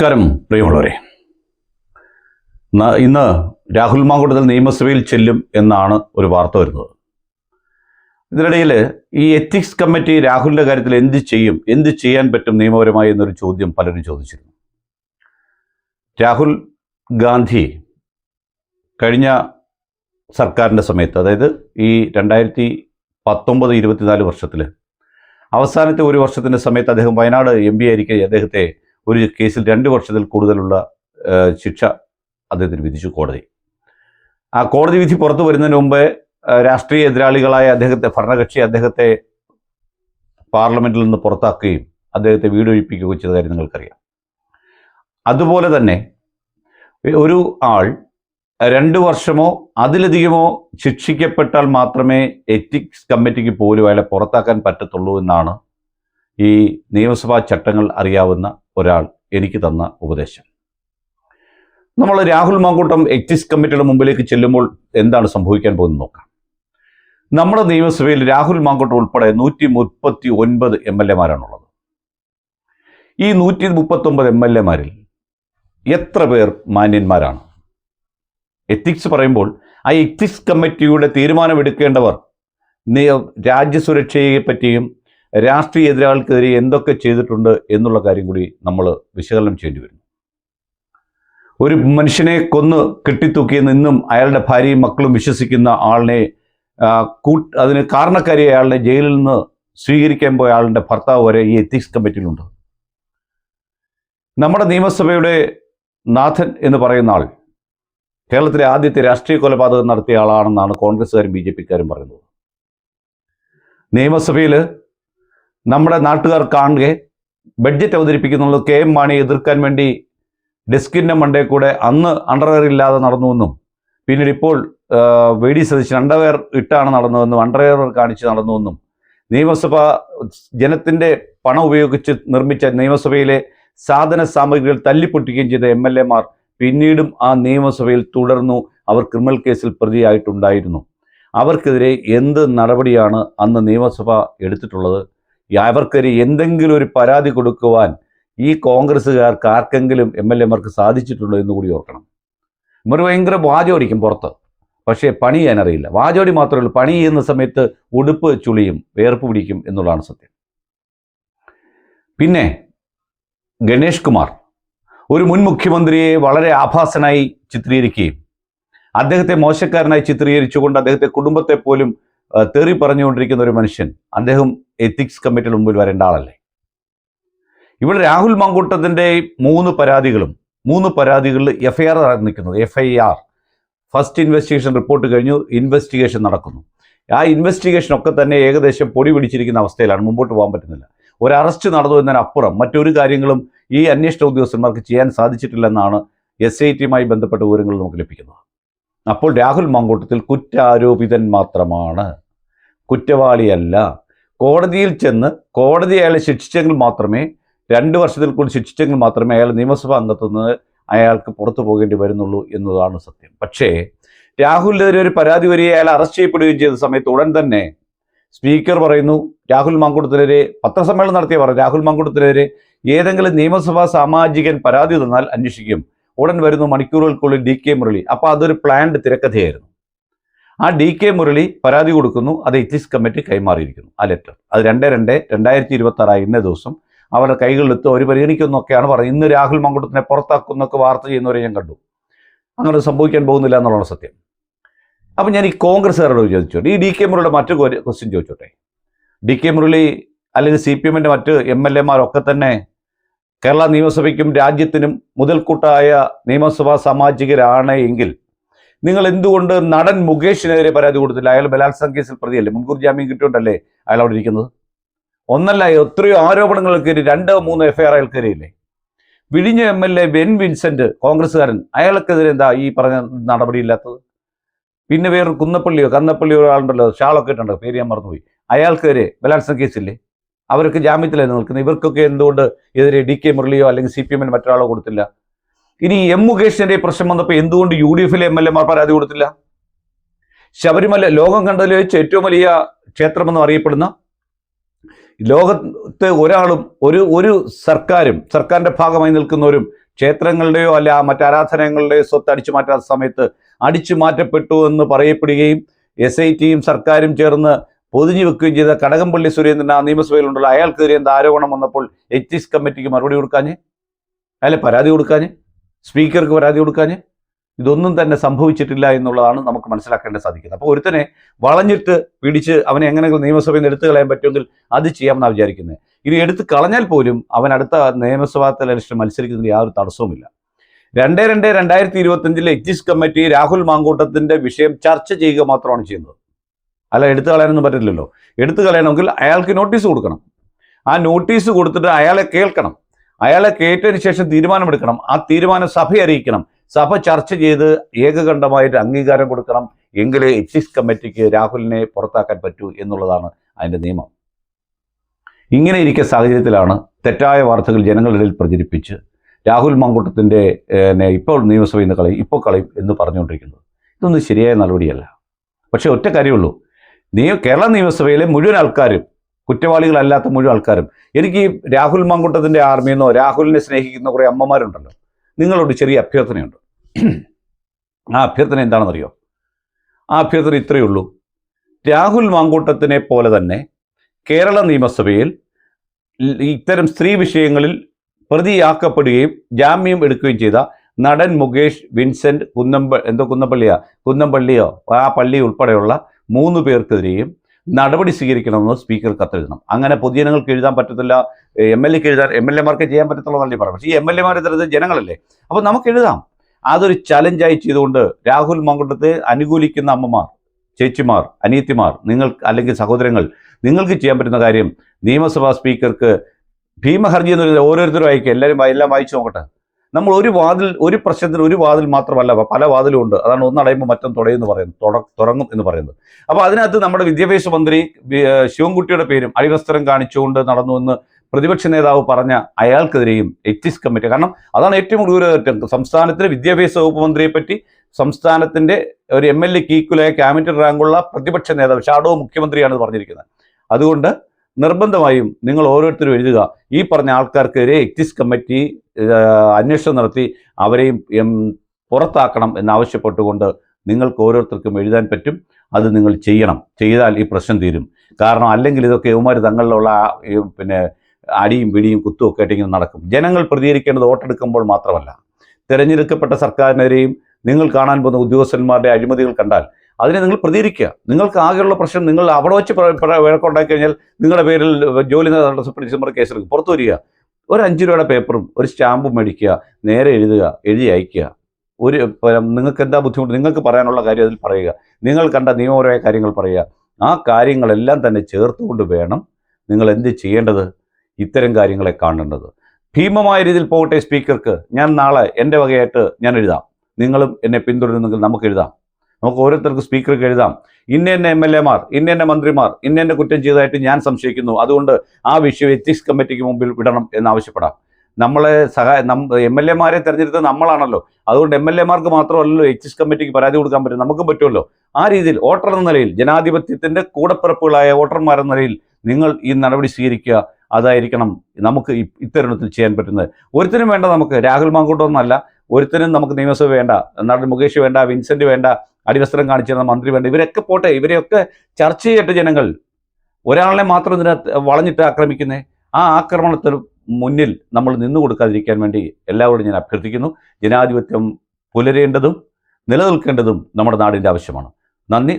നമസ്കാരം പ്രിയമുള്ളവരെ. ഇന്ന് രാഹുൽ മാങ്കൂട്ടത്തിൽ നിയമസഭയിൽ ചെല്ലും എന്നാണ് ഒരു വാർത്ത വരുന്നത്. ഇതിനിടയിൽ ഈ എത്തിക്സ് കമ്മിറ്റി രാഹുലിന്റെ കാര്യത്തിൽ എന്ത് ചെയ്യും എന്ത് ചെയ്യാൻ പറ്റും നിയമപരമായി എന്നൊരു ചോദ്യം പലരും ചോദിച്ചിരുന്നു. രാഹുൽ ഗാന്ധി കഴിഞ്ഞ സർക്കാരിന്റെ സമയത്ത് അതായത് ഈ രണ്ടായിരത്തി പത്തൊമ്പത് ഇരുപത്തിനാല് വർഷത്തിൽ അവസാനത്തെ ഒരു വർഷത്തിന്റെ സമയത്ത് അദ്ദേഹം വയനാട് എം പി ആയിരിക്കെ അദ്ദേഹത്തെ ഒരു കേസിൽ രണ്ട് വർഷത്തിൽ കൂടുതലുള്ള ശിക്ഷ അദ്ദേഹത്തിന് വിധിച്ചു കോടതി. ആ കോടതി വിധി പുറത്തു വരുന്നതിന് മുമ്പ് രാഷ്ട്രീയ എതിരാളികളായ അദ്ദേഹത്തെ ഭരണകക്ഷി അദ്ദേഹത്തെ പാർലമെന്റിൽ നിന്ന് പുറത്താക്കുകയും അദ്ദേഹത്തെ വീടൊഴിപ്പിക്കുകയും ചെയ്ത കാര്യം നിങ്ങൾക്കറിയാം. അതുപോലെ തന്നെ ഒരു ആൾ രണ്ട് വർഷമോ അതിലധികമോ ശിക്ഷിക്കപ്പെട്ടാൽ മാത്രമേ എത്തിക്സ് കമ്മിറ്റിക്ക് പോലും അയാളെ പുറത്താക്കാൻ പറ്റത്തുള്ളൂ എന്നാണ് ഈ നിയമസഭാ ചട്ടങ്ങൾ അറിയാവുന്ന ഒരാൾ എനിക്ക് തന്ന ഉപദേശം. നമ്മൾ രാഹുൽ മാങ്കൂട്ടം എക്സിസ് കമ്മിറ്റിയുടെ മുമ്പിലേക്ക് ചെല്ലുമ്പോൾ എന്താണ് സംഭവിക്കാൻ പോകുന്നത് നോക്കാം. നമ്മുടെ നിയമസഭയിൽ രാഹുൽ മാങ്കൂട്ടം ഉൾപ്പെടെ നൂറ്റി മുപ്പത്തി ഒൻപത് എം എൽ എമാരാണുള്ളത്. ഈ നൂറ്റി മുപ്പത്തൊമ്പത് എം എൽ എമാരിൽ എത്ര പേർ മാന്യന്മാരാണ്? എത്തിക്സ് പറയുമ്പോൾ ആ എത്തിക്സ് കമ്മിറ്റിയുടെ തീരുമാനമെടുക്കേണ്ടവർ രാജ്യസുരക്ഷയെ പറ്റിയും രാഷ്ട്രീയ എതിരാളിക്കെതിരെ എന്തൊക്കെ ചെയ്തിട്ടുണ്ട് എന്നുള്ള കാര്യം കൂടി നമ്മൾ വിശകലനം ചെയ്യേണ്ടി വരും ഒരു മനുഷ്യനെ കൊന്ന് കെട്ടിത്തൂക്കിയെന്ന് നിന്നും അയാളുടെ ഭാര്യയും മക്കളും വിശ്വസിക്കുന്ന ആളിനെ കൂട്ട് അതിന് കാരണക്കാരി അയാളിനെ ജയിലിൽ നിന്ന് സ്വീകരിക്കാൻ പോയ ആളുടെ ഭർത്താവ് വരെ ഈ എത്തിക്സ് കമ്മിറ്റിയിലുണ്ട്. നമ്മുടെ നിയമസഭയുടെ നാഥൻ എന്ന് പറയുന്ന ആൾ കേരളത്തിലെ ആദ്യത്തെ രാഷ്ട്രീയ കൊലപാതകം നടത്തിയ ആളാണെന്നാണ് കോൺഗ്രസ്സുകാരും ബി ജെ പിക്കാരും പറയുന്നത്. നിയമസഭയിൽ നമ്മുടെ നാട്ടുകാർ കാണുക ബഡ്ജറ്റ് അവതരിപ്പിക്കുന്നുള്ളത് കെ എം മാണി എതിർക്കാൻ വേണ്ടി ഡെസ്കിന്റെ മണ്ടേ കൂടെ അന്ന് അണ്ടർവെയർ ഇല്ലാതെ നടന്നുവെന്നും പിന്നീട് ഇപ്പോൾ വി ഡി സതീശൻ അണ്ടർവെയർ ഇട്ടാണ് നടന്നതെന്നും അണ്ടർവെയർ കാണിച്ച് നടന്നുവെന്നും നിയമസഭ ജനത്തിന്റെ പണം ഉപയോഗിച്ച് നിർമ്മിച്ച നിയമസഭയിലെ സാധന സാമഗ്രികൾ തല്ലിപ്പൊട്ടിക്കുകയും ചെയ്ത എം എൽ എമാർ പിന്നീടും ആ നിയമസഭയിൽ തുടർന്നു. അവർ ക്രിമിനൽ കേസിൽ പ്രതിയായിട്ടുണ്ടായിരുന്നു. അവർക്കെതിരെ എന്ത് നടപടിയാണ് അന്ന് നിയമസഭ എടുത്തിട്ടുള്ളത്? ഈ അവർക്കെതിരെ എന്തെങ്കിലും ഒരു പരാതി കൊടുക്കുവാൻ ഈ കോൺഗ്രസ്സുകാർക്ക് ആർക്കെങ്കിലും എം എൽ എമാർക്ക് സാധിച്ചിട്ടുണ്ടോ എന്ന് കൂടി ഓർക്കണം. ഇവർ ഭയങ്കര വാചോടിക്കും പുറത്ത്. പക്ഷേ പണി ചെയ്യാൻ അറിയില്ല. വാചോടി മാത്രമേ ഉള്ളൂ. പണി ചെയ്യുന്ന സമയത്ത് ഉടുപ്പ് ചുളിയും വേർപ്പ് പിടിക്കും എന്നുള്ളതാണ് സത്യം. പിന്നെ ഗണേഷ് കുമാർ. ഒരു മുൻ മുഖ്യമന്ത്രിയെ വളരെ ആഭാസനായി ചിത്രീകരിക്കുകയും അദ്ദേഹത്തെ മോശക്കാരനായി ചിത്രീകരിച്ചുകൊണ്ട് അദ്ദേഹത്തെ കുടുംബത്തെ പോലും തെറി പറഞ്ഞുകൊണ്ടിരിക്കുന്ന ഒരു മനുഷ്യൻ അദ്ദേഹം എത്തിക്സ് കമ്മിറ്റിയുടെ മുമ്പിൽ വരേണ്ട ആളല്ലേ? ഇവിടെ രാഹുൽ മങ്കൂട്ടത്തിന്റെ മൂന്ന് പരാതികളും മൂന്ന് പരാതികളിൽ എഫ് ഐ ആർ നിൽക്കുന്നത്. F I R first investigation report കഴിഞ്ഞു ഇൻവെസ്റ്റിഗേഷൻ നടക്കുന്നു. ആ ഇൻവെസ്റ്റിഗേഷൻ ഒക്കെ തന്നെ ഏകദേശം പൊടി പിടിച്ചിരിക്കുന്ന അവസ്ഥയിലാണ്. മുമ്പോട്ട് പോകാൻ പറ്റുന്നില്ല. ഒരു അറസ്റ്റ് നടന്നു എന്നതിനപ്പുറം മറ്റൊരു കാര്യങ്ങളും ഈ അന്വേഷണ ഉദ്യോഗസ്ഥന്മാർക്ക് ചെയ്യാൻ സാധിച്ചിട്ടില്ലെന്നാണ് എസ് ഐ ടിയുമായി ബന്ധപ്പെട്ട വിവരങ്ങൾ നമുക്ക് ലഭിക്കുന്നത്. അപ്പോൾ രാഹുൽ മാങ്കൂട്ടത്തിൽ കുറ്റാരോപിതൻ മാത്രമാണ്. കുറ്റവാളിയല്ല. കോടതിയിൽ ചെന്ന് കോടതി അയാളെ ശിക്ഷിച്ചെങ്കിൽ മാത്രമേ രണ്ട് വർഷത്തിൽ കൂടി ശിക്ഷിച്ചെങ്കിൽ മാത്രമേ അയാൾ നിയമസഭാ അംഗത്വത്തിൽ നിന്ന് അയാൾക്ക് പുറത്തു പോകേണ്ടി വരുന്നുള്ളൂ എന്നതാണ് സത്യം. പക്ഷേ രാഹുലിനെതിരെ ഒരു പരാതി വരികയും അയാൾ അറസ്റ്റ് ചെയ്യപ്പെടുകയും ചെയ്ത സമയത്ത് ഉടൻ തന്നെ സ്പീക്കർ പറയുന്നു രാഹുൽ മാങ്കൂട്ടത്തിനെതിരെ പത്രസമ്മേളനം നടത്തിയ പറഞ്ഞു രാഹുൽ മാങ്കൂട്ടത്തിനെതിരെ ഏതെങ്കിലും നിയമസഭാ സാമാജികൻ പരാതി തന്നാൽ അന്വേഷിക്കും. ഉടൻ വരുന്നു മണിക്കൂറുകൾക്കുള്ളിൽ ഡി കെ മുരളി. അപ്പോൾ അതൊരു പ്ലാൻഡ് തിരക്കഥയായിരുന്നു. ആ ഡി കെ മുരളി പരാതി കൊടുക്കുന്നു അത് എത്തിക്സ് കമ്മിറ്റി കൈമാറിയിരിക്കുന്നു ആ ലെറ്റർ അത് രണ്ട് രണ്ട് രണ്ടായിരത്തി ഇരുപത്തി ആറായി ഇന്ന ദിവസം. അവരുടെ കൈകളിലെത്ത് അവർ പരിഗണിക്കുന്നൊക്കെയാണ് പറയുന്നത്. ഇന്ന് രാഹുൽ മങ്കുട്ടത്തിനെ പുറത്താക്കുന്നൊക്കെ വാർത്ത ചെയ്യുന്നവരെ ഞാൻ കണ്ടു. അങ്ങനെ സംഭവിക്കാൻ പോകുന്നില്ല എന്നുള്ളതാണ് സത്യം. അപ്പം ഞാൻ ഈ കോൺഗ്രസ്സുകാരോട് ചോദിച്ചോട്ടെ ഈ ഡി കെ മുരളിയുടെ മറ്റു ക്വസ്റ്റ്യൻ ചോദിച്ചോട്ടെ. ഡി കെ മുരളി അല്ലെങ്കിൽ സി പി എമ്മിന്റെ മറ്റ് എം എൽ എമാരൊക്കെ തന്നെ കേരള നിയമസഭയ്ക്കും രാജ്യത്തിനും മുതൽക്കൂട്ടായ നിയമസഭാ സാമാജികരാണ് എങ്കിൽ നിങ്ങൾ എന്തുകൊണ്ട് നടൻ മുകേഷിനെതിരെ പരാതി കൊടുത്തില്ല? അയാൾ ബലാത്സംഗ കേസിൽ പ്രതിയല്ലേ? മുൻകൂർ ജാമ്യം കിട്ടിയോണ്ടല്ലേ അയാൾ അവിടെ ഇരിക്കുന്നത്? ഒന്നല്ല എത്രയോ ആരോപണങ്ങൾക്ക് രണ്ട് മൂന്ന് എഫ്ഐആർ അയാൾക്കെതിരെയില്ലേ വിഴിഞ്ഞ M L A Ben Vincent കോൺഗ്രസ്സുകാരൻ അയാൾക്കെതിരെ എന്താ ഈ പറഞ്ഞ നടപടിയില്ലാത്തത്? പിന്നെ വേറൊരു കുന്നപ്പള്ളിയോ കന്നപ്പള്ളിയോ ഒരാളുണ്ടല്ലോ ഷാളൊക്കെ ഇട്ടുണ്ടോ? പേര് ഞാൻ മറന്നുപോയി. അയാൾക്കെതിരെ ബലാത്സംഗ കേസില്ലേ? അവർക്ക് ജാമ്യത്തിലായിരുന്നു നിൽക്കുന്നത്? ഇവർക്കൊക്കെ എന്തുകൊണ്ട് എതിരെ ഡി കെ മുരളിയോ അല്ലെങ്കിൽ സി പി എമ്മിന് മറ്റൊരാളോ കൊടുത്തില്ല? ഇനി എം മുകേഷിന്റെ പ്രശ്നം വന്നപ്പോൾ എന്തുകൊണ്ട് യു ഡി എഫിലെ എം എൽ എമാർ പരാതി കൊടുത്തില്ല? ശബരിമല ലോകം കണ്ടതിൽ വെച്ച് ഏറ്റവും വലിയ ക്ഷേത്രമെന്ന് അറിയപ്പെടുന്ന ലോകത്ത് ഒരാളും ഒരു ഒരു സർക്കാരും സർക്കാരിന്റെ ഭാഗമായി നിൽക്കുന്നവരും ക്ഷേത്രങ്ങളുടെയോ അല്ല മറ്റാരാധനകളുടെയോ സ്വത്ത് അടിച്ചു മാറ്റാത്ത സമയത്ത് അടിച്ചു മാറ്റപ്പെട്ടു എന്ന് പറയപ്പെടുകയും എസ് ഐ ടിയും സർക്കാരും ചേർന്ന് പൊതിഞ്ഞു വെക്കുകയും ചെയ്ത കടകംപള്ളി സുരേന്ദ്രൻ ആ നിയമസഭയിലുണ്ടല്ലോ. അയാൾക്കെതിരെ എന്ത് ആരോപണം വന്നപ്പോൾ എത്തിക്സ് കമ്മിറ്റിക്ക് മറുപടി കൊടുക്കാഞ്ഞ്? അല്ലെ പരാതി കൊടുക്കാഞ്ഞ്? സ്പീക്കർക്ക് പരാതി കൊടുക്കാഞ്ഞ്? ഇതൊന്നും തന്നെ സംഭവിച്ചിട്ടില്ല എന്നുള്ളതാണ് നമുക്ക് മനസ്സിലാക്കേണ്ട സാധിക്കുന്നത്. അപ്പോൾ ഒരുത്തനെ വളഞ്ഞിട്ട് പിടിച്ച് അവനെ എങ്ങനെയെങ്കിലും നിയമസഭയിൽ നിന്ന് എടുത്തു കളയാൻ പറ്റുമെങ്കിൽ അത് ചെയ്യാമെന്നാണ് വിചാരിക്കുന്നത്. ഇനി എടുത്ത് കളഞ്ഞാൽ പോലും അവൻ അടുത്ത നിയമസഭാ ഇലക്ഷൻ മത്സരിക്കുന്നതിന് യാതൊരു തടസ്സവുമില്ല. രണ്ട് രണ്ട് രണ്ടായിരത്തി ഇരുപത്തഞ്ചിലെ എക്സിസ് കമ്മിറ്റി രാഹുൽ മാങ്കൂട്ടത്തിന്റെ വിഷയം ചർച്ച ചെയ്യുക മാത്രമാണ് ചെയ്യുന്നത്. അല്ല എടുത്തു കളയാനൊന്നും പറ്റില്ലല്ലോ. എടുത്തു കളയണമെങ്കിൽ അയാൾക്ക് നോട്ടീസ് കൊടുക്കണം. ആ നോട്ടീസ് കൊടുത്തിട്ട് അയാളെ കേൾക്കണം. അയാളെ കേട്ടതിന് ശേഷം തീരുമാനമെടുക്കണം. ആ തീരുമാനം സഭ അറിയിക്കണം. സഭ ചർച്ച ചെയ്ത് ഏകകണ്ഠമായിട്ട് അംഗീകാരം കൊടുക്കണം. എങ്കിലേ എക്സിസ് കമ്മിറ്റിക്ക് രാഹുലിനെ പുറത്താക്കാൻ പറ്റൂ എന്നുള്ളതാണ് അതിന്റെ നിയമം. ഇങ്ങനെ ഇരിക്കുന്ന സാഹചര്യത്തിലാണ് തെറ്റായ വാർത്തകൾ ജനങ്ങളിടയിൽ പ്രചരിപ്പിച്ച് രാഹുൽ മാങ്കൂട്ടത്തിന്റെ ഇപ്പോൾ നിയമസഭയിൽ നിന്ന് കളയും ഇപ്പോൾ കളയും എന്ന് പറഞ്ഞുകൊണ്ടിരിക്കുന്നത്. ഇതൊന്നും ശരിയായ നടപടിയല്ല. പക്ഷേ ഒറ്റ കാര്യമുള്ളൂ. നിയ കേരള നിയമസഭയിലെ മുഴുവൻ ആൾക്കാരും കുറ്റവാളികളല്ലാത്ത മുഴുവൻ ആൾക്കാരും എനിക്ക് രാഹുൽ മങ്കുട്ടത്തിന്റെ ആർമിയെന്നോ രാഹുലിനെ സ്നേഹിക്കുന്ന കുറേ അമ്മമാരുണ്ടല്ലോ. നിങ്ങളോട് ചെറിയ അഭ്യർത്ഥനയുണ്ട്. ആ അഭ്യർത്ഥന എന്താണെന്നറിയോ? ആ അഭ്യർത്ഥന ഇത്രയേ ഉള്ളൂ. രാഹുൽ മാങ്കൂട്ടത്തിനെ പോലെ തന്നെ കേരള നിയമസഭയിൽ ഇത്തരം സ്ത്രീ വിഷയങ്ങളിൽ പ്രതിയാക്കപ്പെടുകയും ജാമ്യം എടുക്കുകയും ചെയ്ത നടൻ മുകേഷ് വിൻസെന്റ് കുന്നമ്പ എന്തോ കുന്നപ്പള്ളിയാ? കുന്നമ്പള്ളിയോ? ആ പള്ളി ഉൾപ്പെടെയുള്ള മൂന്ന് പേർക്കെതിരെയും നടപടി സ്വീകരിക്കണമെന്ന് സ്പീക്കർ കത്തെഴുതണം. അങ്ങനെ പൊതുജനങ്ങൾക്ക് എഴുതാൻ പറ്റത്തില്ല. എം എൽ എക്ക് എഴുതാൻ എം എൽ എമാർക്ക് ചെയ്യാൻ പറ്റത്തുള്ള നല്ല പറയാം. പക്ഷേ ഈ എം എൽ എമാരെ തരുന്നത് ജനങ്ങളല്ലേ? അപ്പോൾ നമുക്ക് എഴുതാം. അതൊരു ചലഞ്ചായി ചെയ്തുകൊണ്ട് രാഹുൽ മങ്കുണ്ടത്തെ അനുകൂലിക്കുന്ന അമ്മമാർ ചേച്ചിമാർ അനിയത്തിമാർ നിങ്ങൾ അല്ലെങ്കിൽ സഹോദരങ്ങൾ നിങ്ങൾക്ക് ചെയ്യാൻ പറ്റുന്ന കാര്യം നിയമസഭാ സ്പീക്കർക്ക് ഭീമഹർജി എന്ന് പറയുന്നത് ഓരോരുത്തരും അയക്കുക എല്ലാവരും എല്ലാം വായിച്ചു നോക്കട്ടെ. നമ്മൾ ഒരു വാതിൽ ഒരു പ്രശ്നത്തിന് ഒരു വാതിൽ മാത്രമല്ല പല വാതിലും ഉണ്ട്. അതാണ് ഒന്നടയുമ്പോൾ മറ്റൊന്ന് തുടയെന്ന് പറയുന്നത്. തുട- തുടങ്ങും എന്ന് പറയുന്നത്. അപ്പോൾ അതിനകത്ത് നമ്മുടെ വിദ്യാഭ്യാസ മന്ത്രി ശിവൻകുട്ടിയുടെ പേരും അടിവസ്ത്രം കാണിച്ചുകൊണ്ട് നടന്നു എന്ന് പ്രതിപക്ഷ നേതാവ് പറഞ്ഞ അയാൾക്കെതിരെയും എക്സിസ് കമ്മിറ്റി. കാരണം അതാണ് ഏറ്റവും ഗുരുതരം സംസ്ഥാനത്തിലെ വിദ്യാഭ്യാസ വകുപ്പ് മന്ത്രിയെ പറ്റി സംസ്ഥാനത്തിന്റെ ഒരു എം എൽ എക്ക് ഈക്വലായ ക്യാബിനറ്റ് റാങ്കുള്ള പ്രതിപക്ഷ നേതാവ് ഷാഡോ മുഖ്യമന്ത്രിയാണ് പറഞ്ഞിരിക്കുന്നത്. അതുകൊണ്ട് നിർബന്ധമായും നിങ്ങൾ ഓരോരുത്തരും എഴുതുക. ഈ പറഞ്ഞ ആൾക്കാർക്കെതിരെ എക്സിസ് കമ്മിറ്റി അന്വേഷണം നടത്തി അവരെയും പുറത്താക്കണം എന്നാവശ്യപ്പെട്ടുകൊണ്ട് നിങ്ങൾക്ക് ഓരോരുത്തർക്കും എഴുതാൻ പറ്റും. അത് നിങ്ങൾ ചെയ്യണം. ചെയ്താൽ ഈ പ്രശ്നം തീരും. കാരണം അല്ലെങ്കിൽ ഇതൊക്കെ യുവമാർ തങ്ങളിലുള്ള പിന്നെ അടിയും പിടിയും കുത്തും ഒക്കെ ആയിട്ട് ഇങ്ങനെ നടക്കും. ജനങ്ങൾ പ്രതികരിക്കേണ്ടത് വോട്ടെടുക്കുമ്പോൾ മാത്രമല്ല. തിരഞ്ഞെടുക്കപ്പെട്ട സർക്കാരിനെതിരെയും നിങ്ങൾ കാണാൻ പോകുന്ന ഉദ്യോഗസ്ഥന്മാരുടെ അഴിമതികൾ കണ്ടാൽ അതിനെ നിങ്ങൾ പ്രതികരിക്കുക. നിങ്ങൾക്ക് ആകെയുള്ള പ്രശ്നം നിങ്ങൾ അവിടെ വെച്ച് വഴക്കുണ്ടാക്കി കഴിഞ്ഞാൽ നിങ്ങളുടെ പേരിൽ ജോലി തടസ്സപ്പെടുത്തി ഡിസംബർ കേസെടുക്കും. പുറത്തു വരിക. ഒരു അഞ്ച് രൂപയുടെ പേപ്പറും ഒരു സ്റ്റാമ്പും മേടിക്കുക നേരെ എഴുതുക എഴുതി അയക്കുക. ഒരു നിങ്ങൾക്ക് എന്താ ബുദ്ധിമുട്ട്? നിങ്ങൾക്ക് പറയാനുള്ള കാര്യം അതിൽ പറയുക. നിങ്ങൾ കണ്ട നിയമപരമായ കാര്യങ്ങൾ പറയുക. ആ കാര്യങ്ങളെല്ലാം തന്നെ ചേർത്തുകൊണ്ട് വേണം നിങ്ങൾ എന്ത് ചെയ്യേണ്ടത്? ഇത്തരം കാര്യങ്ങളെ കാണേണ്ടത്. ഭീമമായ രീതിയിൽ പോകട്ടെ സ്പീക്കർക്ക്. ഞാൻ നാളെ എന്റെ വകയായിട്ട് ഞാൻ എഴുതാം. നിങ്ങളും എന്നെ പിന്തുടരുന്നെങ്കിൽ നമുക്ക് എഴുതാം. നമുക്ക് ഓരോരുത്തർക്ക് സ്പീക്കർക്ക് എഴുതാം. ഇന്ന എന്നെ എം എൽ എമാർ ഇന്ന എന്നെ മന്ത്രിമാർ ഇന്ന എന്നെ കുറ്റം ചെയ്തതായിട്ട് ഞാൻ സംശയിക്കുന്നു. അതുകൊണ്ട് ആ വിഷയം എത്തിക്സ് കമ്മിറ്റിക്ക് മുമ്പിൽ വിടണം എന്നാവശ്യപ്പെടാം. നമ്മളെ സഹായ എം എൽ എമാരെ തെരഞ്ഞെടുത്തത് നമ്മളാണല്ലോ. അതുകൊണ്ട് എം എൽ എമാർക്ക് മാത്രമല്ലല്ലോ എക്സിസ് കമ്മിറ്റിക്ക് പരാതി കൊടുക്കാൻ പറ്റും. നമുക്കും പറ്റുമല്ലോ. ആ രീതിയിൽ വോട്ടർ എന്ന നിലയിൽ ജനാധിപത്യത്തിന്റെ കൂടപ്പിറപ്പുകളായ വോട്ടർമാരെന്ന നിലയിൽ നിങ്ങൾ ഈ നടപടി സ്വീകരിക്കുക. അതായിരിക്കണം നമുക്ക് ഇത്തരുണത്തിൽ ചെയ്യാൻ പറ്റുന്നത്. ഒരുത്തിനും വേണ്ട നമുക്ക്. രാഹുൽ മാങ്കൂട്ടൊന്നല്ല ഒരുത്തിനും നമുക്ക് നിയമസഭ വേണ്ട. നടൻ മുകേഷ് വേണ്ട. വിൻസെന്റ് വേണ്ട. അടിവസ്ത്രം കാണിച്ചിരുന്ന മന്ത്രി വേണ്ട. ഇവരൊക്കെ പോട്ടെ ഇവരെയൊക്കെ ചർച്ച ചെയ്തിട്ട് ജനങ്ങൾ. ഒരാളെ മാത്രം ഇതിനകത്ത് വളഞ്ഞിട്ട് ആക്രമിക്കുന്നേ. ആ ആക്രമണത്തിന് മുന്നിൽ നമ്മൾ നിന്നു കൊടുക്കാതിരിക്കാൻ വേണ്ടി എല്ലാവരോടും ഞാൻ അഭ്യർത്ഥിക്കുന്നു. ജനാധിപത്യം പുലരേണ്ടതും നിലനിൽക്കേണ്ടതും നമ്മുടെ നാടിന്റെ ആവശ്യമാണ്. നന്ദി.